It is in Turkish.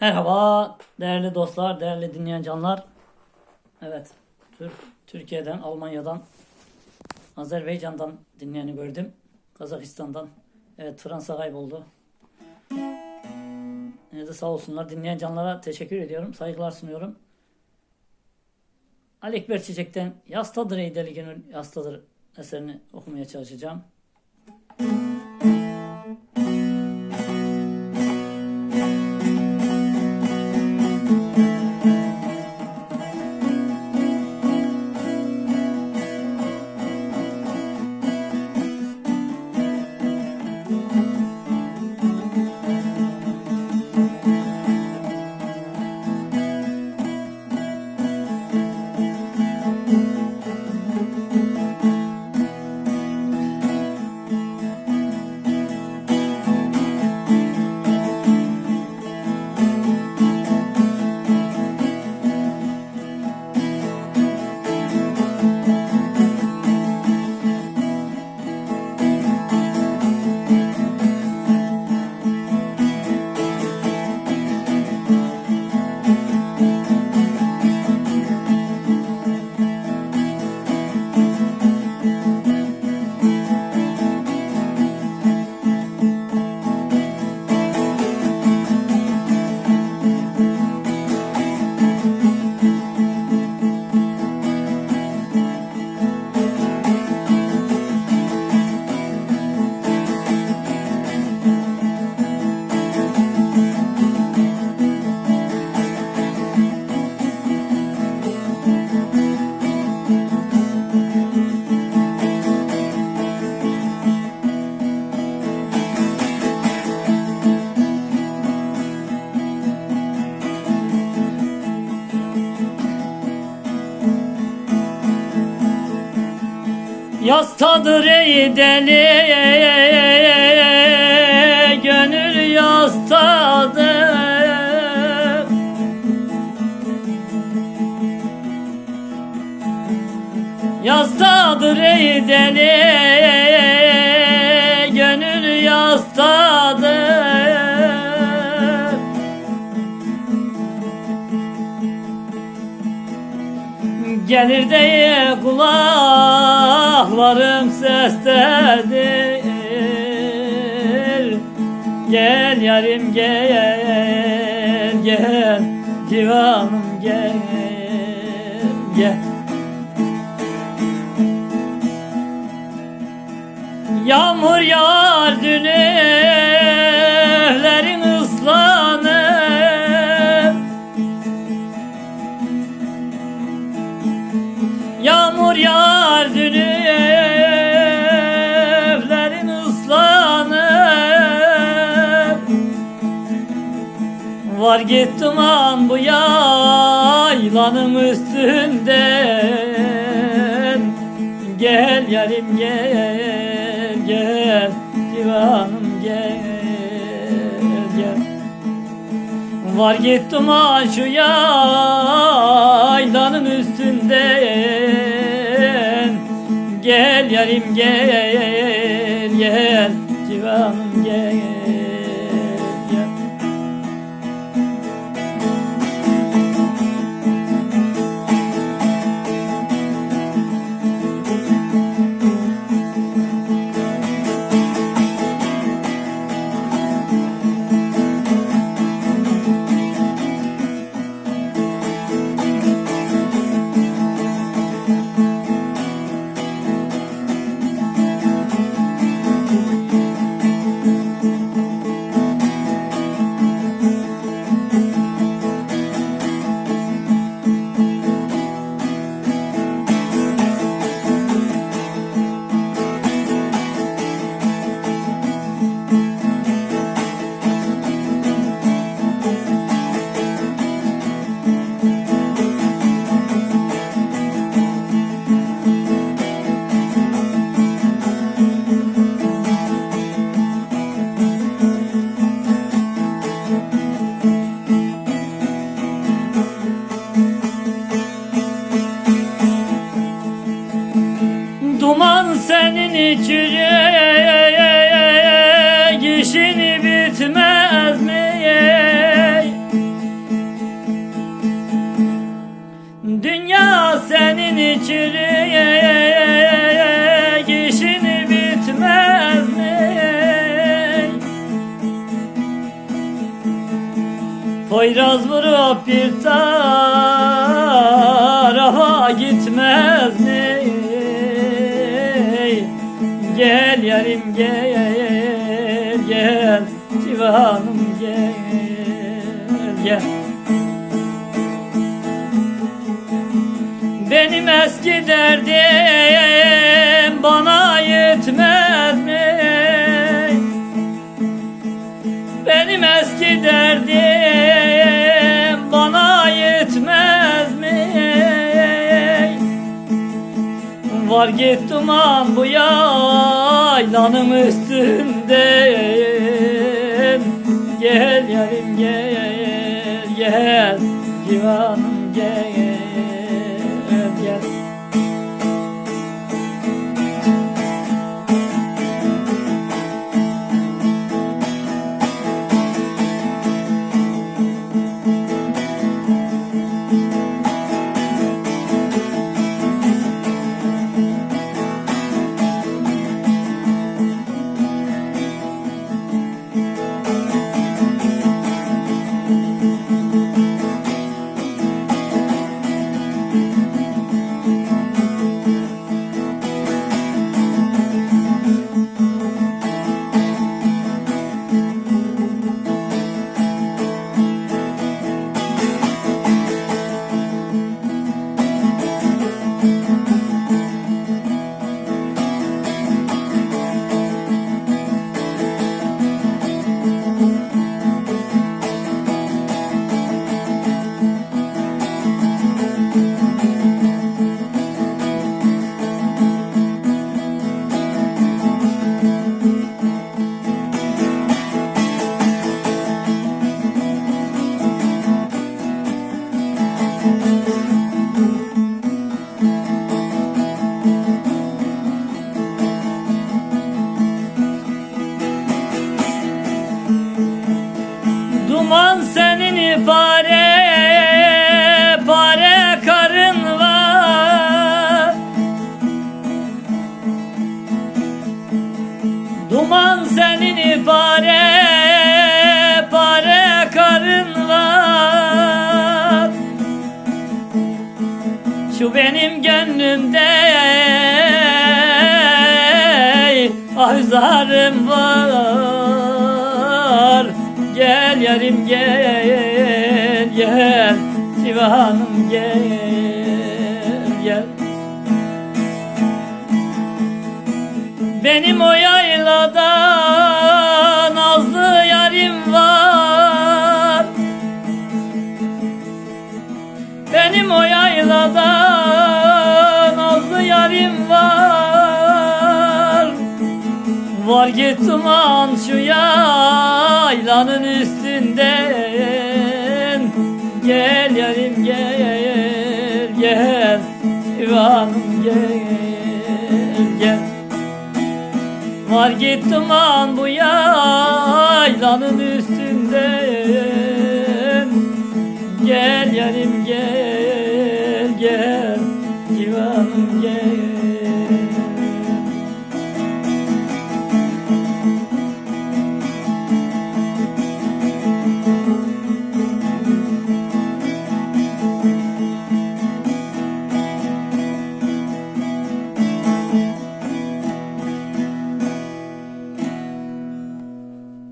Merhaba değerli dostlar, değerli dinleyen canlar. Evet, Türk, Türkiye'den, Almanya'dan, Azerbaycan'dan dinleyeni gördüm. Kazakistan'dan. Evet, Fransa kayboldu. Yine de sağ olsunlar. Dinleyen canlara teşekkür ediyorum. Saygılar sunuyorum. Ali Ekber Çiçek'ten Yastadır ey deli gönül yastadır eserini okumaya çalışacağım. Yastadır ey deli Gönül yastadır. Yastadır ey deli Gönül yastadır Gelir de kulaklarım sestedir Gel yarim gel gel Divanım gel gel. Yağmur yağar dünürlerin Var git duman bu yaylanın üstünden. Gel yarim gel gel divanım gel gel. Var git duman şu yaylanın üstünden. Gel yarim gel gel civanım gel gel Aman senin içecek işini bitmez mi? Dünya senin içecek işini bitmez mi? Poyraz vurup bir tane civanım gel gel Benim eski derdim bana yetmez mi? Benim eski derdim bana yetmez mi? Var git duman bu yaylanın üstünden Gel yarim gel gel civanım gel Duman senin pare pare karın var. Duman senin pare pare karın var. Şu benim gönlümde ahzarım var Yarim gel gel. Civanım gel gel. Benim o yaylada nazlı yarim var. Benim o yaylada nazlı yarim var. Var git duman şu yaylanın üstünden. Gel yarim gel gel. Civanım gel gel. Var git duman bu yaylanın üstünden